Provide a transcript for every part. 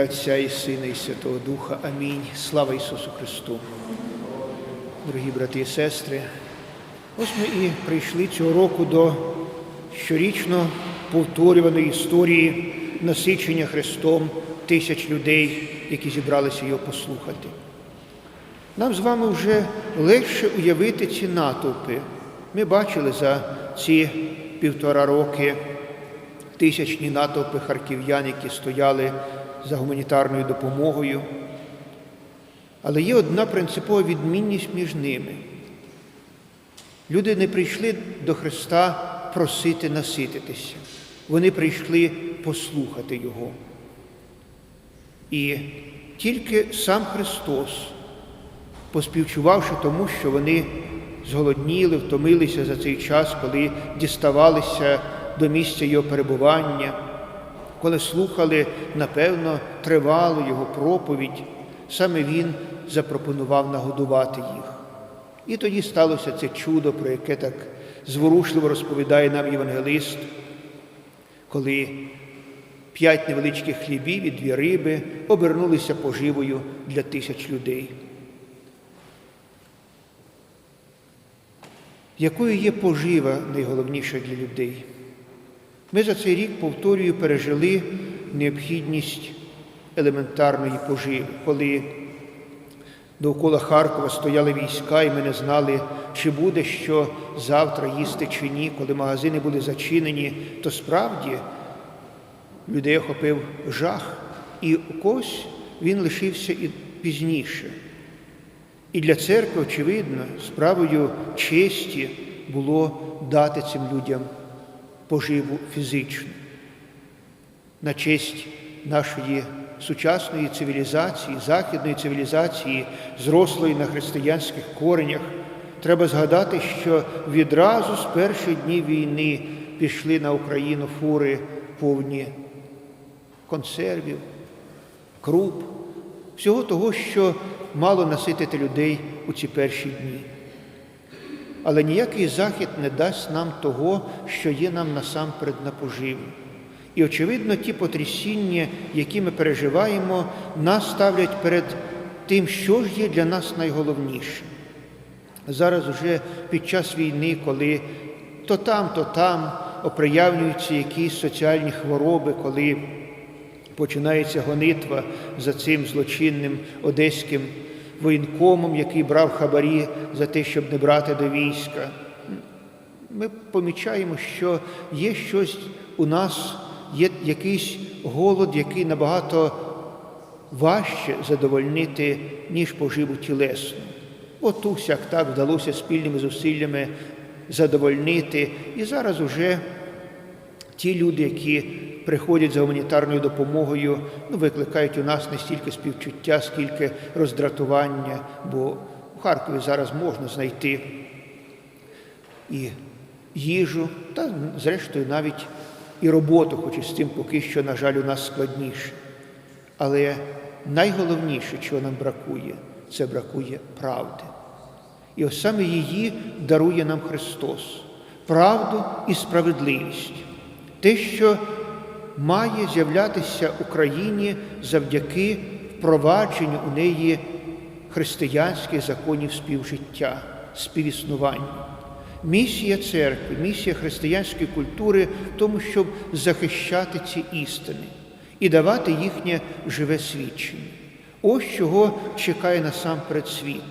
Отця і Сина, і Святого Духа. Амінь. Слава Ісусу Христу. Дорогі брати і сестри, ось ми і прийшли цього року до щорічно повторюваної історії насичення Христом тисяч людей, які зібралися його послухати. Нам з вами вже легше уявити ці натовпи. Ми бачили за ці півтора роки тисячні натовпи харків'ян, які стояли за гуманітарною допомогою. Але є одна принципова відмінність між ними. Люди не прийшли до Христа просити насититися. Вони прийшли послухати Його. І тільки сам Христос, поспівчувавши тому, що вони зголодніли, втомилися за цей час, коли діставалися до місця Його перебування, коли слухали, напевно, тривалу Його проповідь, саме Він запропонував нагодувати їх. І тоді сталося це чудо, про яке так зворушливо розповідає нам євангелист, коли п'ять невеличких хлібів і дві риби обернулися поживою для тисяч людей. Якою є пожива найголовніша для людей? Ми за цей рік, повторюю, пережили необхідність елементарної поживи, коли довкола Харкова стояли війська, і ми не знали, чи буде що завтра їсти чи ні. Коли магазини були зачинені, то справді людей охопив жах, і у когось він лишився і пізніше. І для церкви, очевидно, справою честі було дати цим людям поживу фізичну. На честь нашої сучасної цивілізації, західної цивілізації, зрослої на християнських коренях, треба згадати, що відразу з перших днів війни пішли на Україну фури повні консервів, круп, всього того, що мало наситити людей у ці перші дні. Але ніякий захід не дасть нам того, що є нам насамперед на поживу. І, очевидно, ті потрясіння, які ми переживаємо, нас ставлять перед тим, що ж є для нас найголовніше. Зараз уже під час війни, коли то там, то там оприявлюються якісь соціальні хвороби, коли починається гонитва за цим злочинним одеським воєнкомом, який брав хабарі за те, щоб не брати до війська. Ми помічаємо, що є щось у нас, є якийсь голод, який набагато важче задовольнити, ніж поживу тілесну. От усяк так вдалося спільними зусиллями задовольнити. І зараз уже ті люди, які приходять за гуманітарною допомогою, ну, викликають у нас не стільки співчуття, скільки роздратування, бо у Харкові зараз можна знайти і їжу, та, зрештою, навіть і роботу, хоч і з тим поки що, на жаль, у нас складніше. Але найголовніше, чого нам бракує, це бракує правди. І ось саме її дарує нам Христос, правду і справедливість. Те, що має з'являтися Україні завдяки впровадженню у неї християнських законів співжиття, співіснування. Місія церкви, місія християнської культури в тому, щоб захищати ці істини і давати їхнє живе свідчення. Ось чого чекає насамперед світ.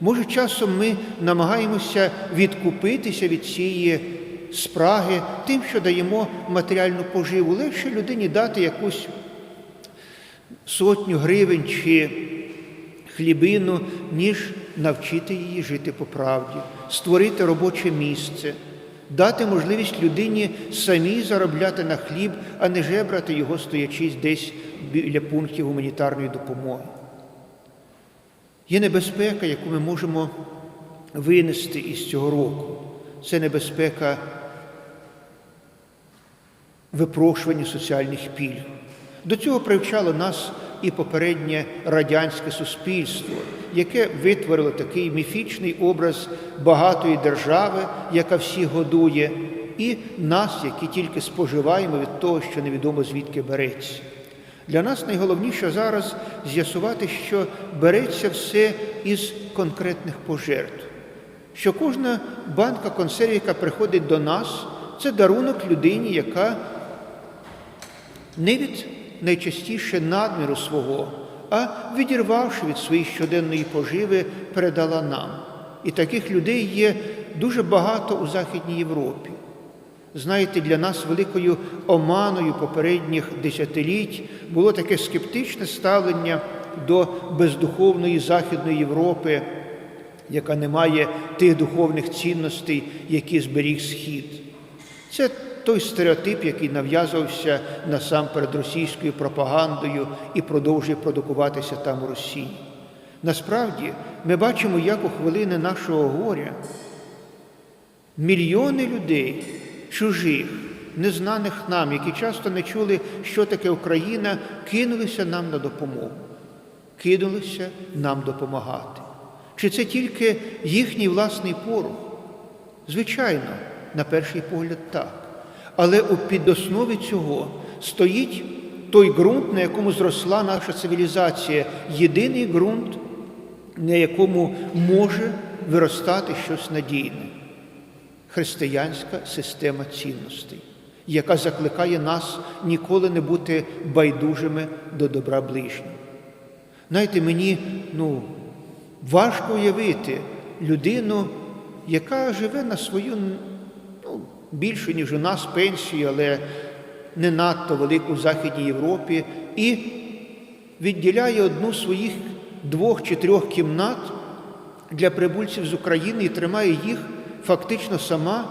Може, часом ми намагаємося відкупитися від цієї спраги тим, що даємо матеріальну поживу. Легше людині дати якусь сотню гривень чи хлібину, ніж навчити її жити по правді, створити робоче місце, дати можливість людині самій заробляти на хліб, а не жебрати його, стоячись десь біля пунктів гуманітарної допомоги. Є небезпека, яку ми можемо винести із цього року. Це небезпека випрошування соціальних пільг. До цього привчало нас і попереднє радянське суспільство, яке витворило такий міфічний образ багатої держави, яка всіх годує, і нас, які тільки споживаємо від того, що невідомо звідки береться. Для нас найголовніше зараз з'ясувати, що береться все із конкретних пожертв. Що кожна банка консервів, яка приходить до нас, це дарунок людині, яка не від найчастіше надміру свого, а відірвавши від своєї щоденної поживи, передала нам. І таких людей є дуже багато у Західній Європі. Знаєте, для нас великою оманою попередніх десятиліть було таке скептичне ставлення до бездуховної Західної Європи, яка не має тих духовних цінностей, які зберіг Схід. Це той стереотип, який нав'язувався насамперед російською пропагандою і продовжує продукуватися там у Росії. Насправді, ми бачимо, як у хвилини нашого горя мільйони людей, чужих, незнаних нам, які часто не чули, що таке Україна, кинулися нам на допомогу, кинулися нам допомагати. Чи це тільки їхній власний порох? Звичайно, на перший погляд, так. Але у підоснові цього стоїть той ґрунт, на якому зросла наша цивілізація, єдиний ґрунт, на якому може виростати щось надійне християнська система цінностей, яка закликає нас ніколи не бути байдужими до добра ближнього. Знаєте, мені ну, важко уявити людину, яка живе на свою більше, ніж у нас пенсію, але не надто велику в Західній Європі, і відділяє одну своїх двох чи трьох кімнат для прибульців з України і тримає їх фактично сама,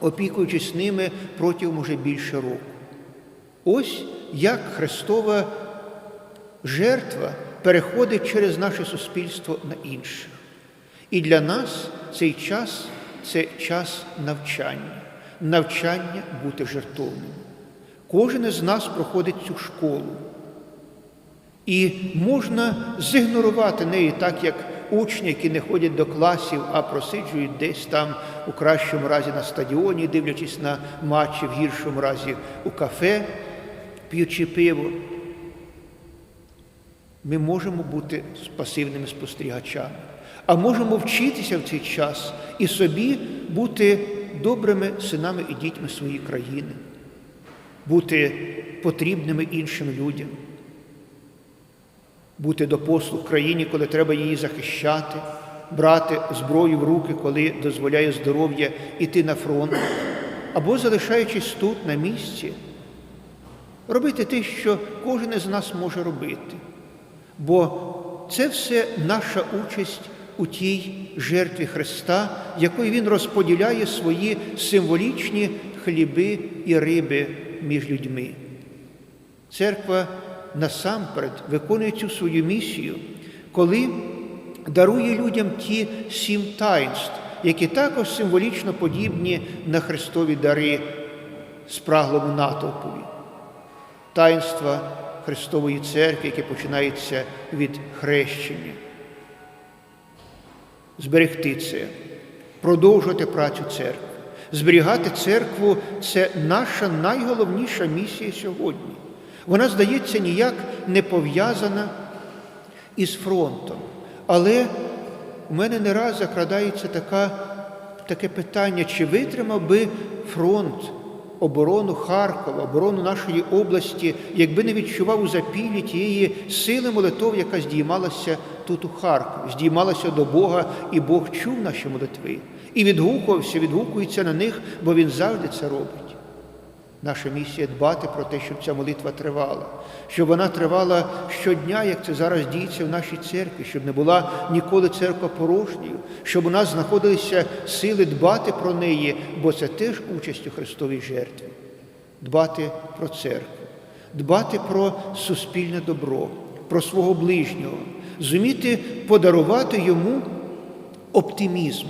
опікуючись ними протягом уже більше року. Ось як Христова жертва переходить через наше суспільство на інших. І для нас цей час це час навчання, навчання бути жертовним. Кожен із нас проходить цю школу. І можна зігнорувати неї так, як учні, які не ходять до класів, а просиджують десь там, у кращому разі на стадіоні, дивлячись на матчі, в гіршому разі у кафе, п'ючи пиво. Ми можемо бути пасивними спостерігачами, а можемо вчитися в цей час і собі бути добрими синами і дітьми своєї країни, бути потрібними іншим людям бути до послуг країні, коли треба її захищати, брати зброю в руки, коли дозволяє здоров'я іти на фронт, або залишаючись тут, на місці, робити те, що кожен із нас може робити. Бо це все наша участь у тій жертві Христа, якою Він розподіляє свої символічні хліби і риби між людьми. Церква насамперед виконує цю свою місію, коли дарує людям ті сім таїнств, які також символічно подібні на Христові дари спраглому натовпові. Таїнства Христової Церкви, яке починається від хрещення. Зберегти це, продовжувати працю церкви. Зберігати церкву це наша найголовніша місія сьогодні. Вона, здається, ніяк не пов'язана із фронтом. Але у мене не раз закрадається така, таке питання, чи витримав би фронт оборону Харкова, оборону нашої області, якби не відчував у запілі тієї сили молитов, яка здіймалася тут у Харкові, здіймалася до Бога, і Бог чув наші молитви. І відгукувався, відгукується на них, бо Він завжди це робить. Наша місія дбати про те, щоб ця молитва тривала, щоб вона тривала щодня, як це зараз діється в нашій церкві, щоб не була ніколи церква порожньою, щоб у нас знаходилися сили дбати про неї, бо це теж участь у Христовій жертві. Дбати про церкву, дбати про суспільне добро, про свого ближнього, зуміти подарувати йому оптимізм,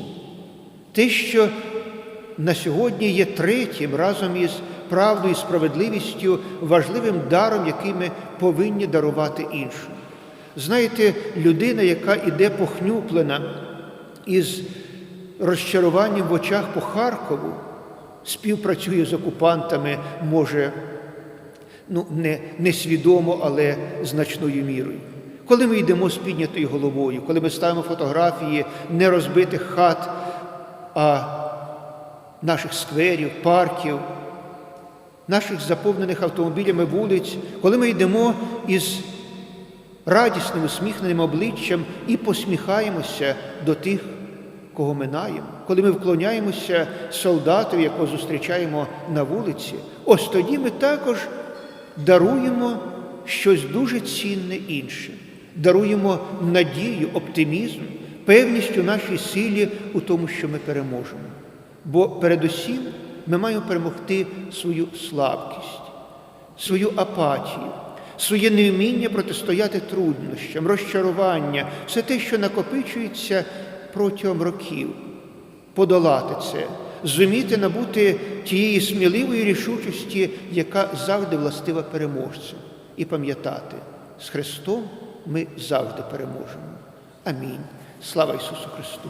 те, що на сьогодні є третім разом із правдою і справедливістю важливим даром, який ми повинні дарувати іншим. Знаєте, людина, яка іде похнюплена із розчаруванням в очах по Харкову, співпрацює з окупантами, може Ну, не, не свідомо, але значною мірою. Коли ми йдемо з піднятою головою, коли ми ставимо фотографії не розбитих хат, а наших скверів, парків, наших заповнених автомобілями вулиць, коли ми йдемо із радісним, усміхненим обличчям і посміхаємося до тих, кого минаємо, коли ми вклоняємося солдату, якого зустрічаємо на вулиці, ось тоді ми також даруємо щось дуже цінне іншим, даруємо надію, оптимізм, певність у нашій силі у тому, що ми переможемо. Бо передусім ми маємо перемогти свою слабкість, свою апатію, своє невміння протистояти труднощам, розчарування, все те, що накопичується протягом років, подолати це, зуміти набути тієї сміливої рішучості, яка завжди властива переможцям, і пам'ятати, з Христом ми завжди переможемо. Амінь. Слава Ісусу Христу!